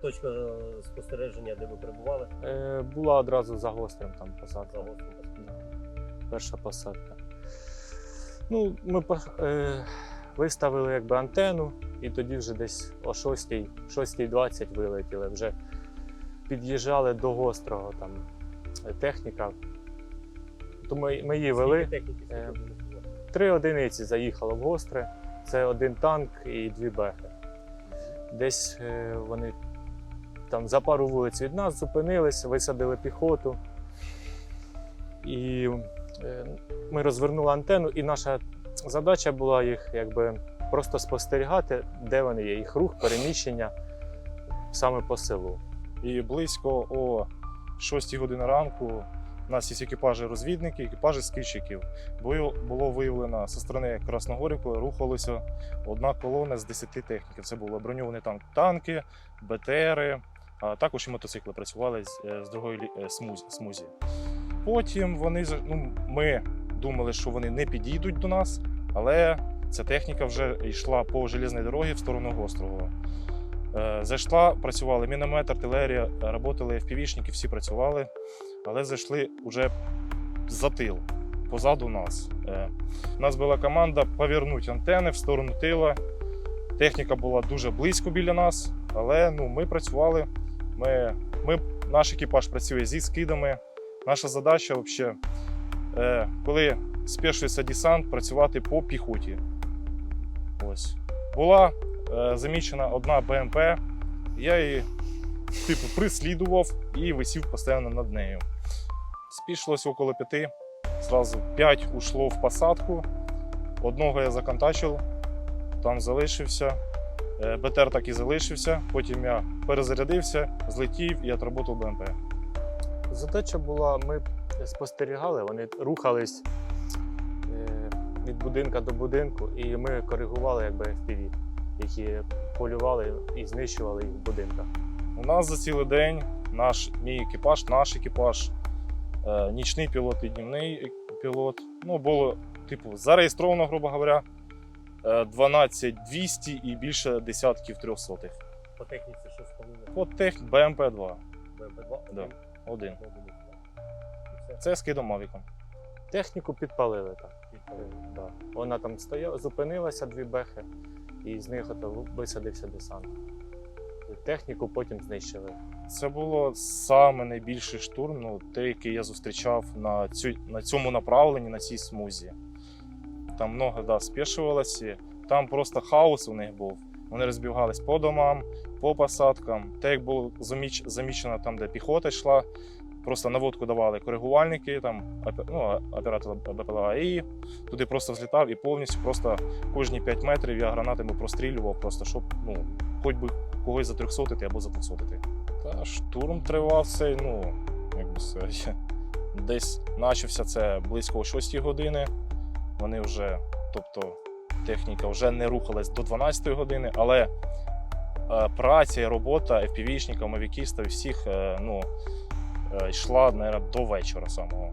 точка е, спостереження, де ви перебували? Е, була одразу за гострим там посадка. За гостем. Да. Перша посадка. Ну, ми е, виставили якби антенну, і тоді вже десь о 6.20 вилетіли. Вже під'їжджали до гострого там е, техніка. То ми, ми її вели. Техніки Е. Три одиниці заїхало в гостре. Це один танк і дві бехи. Десь е, вони там за пару вулиць від нас зупинились, висадили піхоту. І е, ми розвернули антенну, і наша задача була їх якби просто спостерігати, де вони є, їх рух, переміщення саме по селу. І близько о 6 години ранку у нас є екіпажі розвідники, екіпажі скидчиків. Було, виявлено зі сторони Красногорівки рухалося одна колона з 10 техніків. Це були броньовані танк, танки, БТРи, а також і мотоцикли працювали з, е, з другої е, смузі. смузі. Потім вони ну, ми думали, що вони не підійдуть до нас, але ця техніка вже йшла по железній дорогі в сторону гострого. Е, Зайшла, працювали міномет, артилерія, працювали FPV-шники, всі працювали, але зайшли вже за тил, позаду нас. У нас була команда повернути антени в сторону тила. Техніка була дуже близько біля нас, але ну, ми працювали. Ми, ми, наш екіпаж працює зі скидами. Наша задача взагалі, е, коли спішується десант, працювати по піхоті. Ось. Була е, замічена одна БМП. Я її типу прислідував і висів постійно над нею. Спішилось около п'яти. Зразу п'ять ушло в посадку. Одного я законтачив, там залишився. Е, БТР так і залишився. Потім я перезарядився, злетів і отработав БМП. Задача була, ми спостерігали, вони рухались е, від будинка до будинку, і ми коригували якби FPV, які полювали і знищували їх в будинках. У нас за цілий день наш мій екіпаж, наш екіпаж, е, нічний пілот і днівний пілот. Ну, було, типу, зареєстровано, грубо говоря, е, 12 200 і більше десятків трьохсотих. По техніці що сповнили? По тех БМП-2. БМП-2? Да. Один. Це з кидом Мавіком. Техніку підпалили так. Підпалили. Е, Да. Вона там стояла, зупинилася дві бехи, і з них висадився десант. І Техніку потім знищили. Це було саме найбільший штурм, ну, той, який я зустрічав на, цю, на цьому направленні, на цій смузі. Там много да, спішувалося, там просто хаос у них був. Вони розбігались по домам, по посадкам. Те, як було заміч, замічено там, де піхота йшла, просто наводку давали коригувальники, там, ну, оператор БПЛА АІ, туди просто взлітав і повністю просто кожні 5 метрів я гранатами прострілював, просто щоб ну, хоч би когось затрьохсотити або задвохсотити. Та штурм тривав цей, ну, як би сказати, десь почався це близько о 6 години. Вони вже, тобто техніка вже не рухалась до 12 години, але е, праця і робота FPV-шника, мавікістів і всіх е, ну, е, йшла наверное, до вечора самого.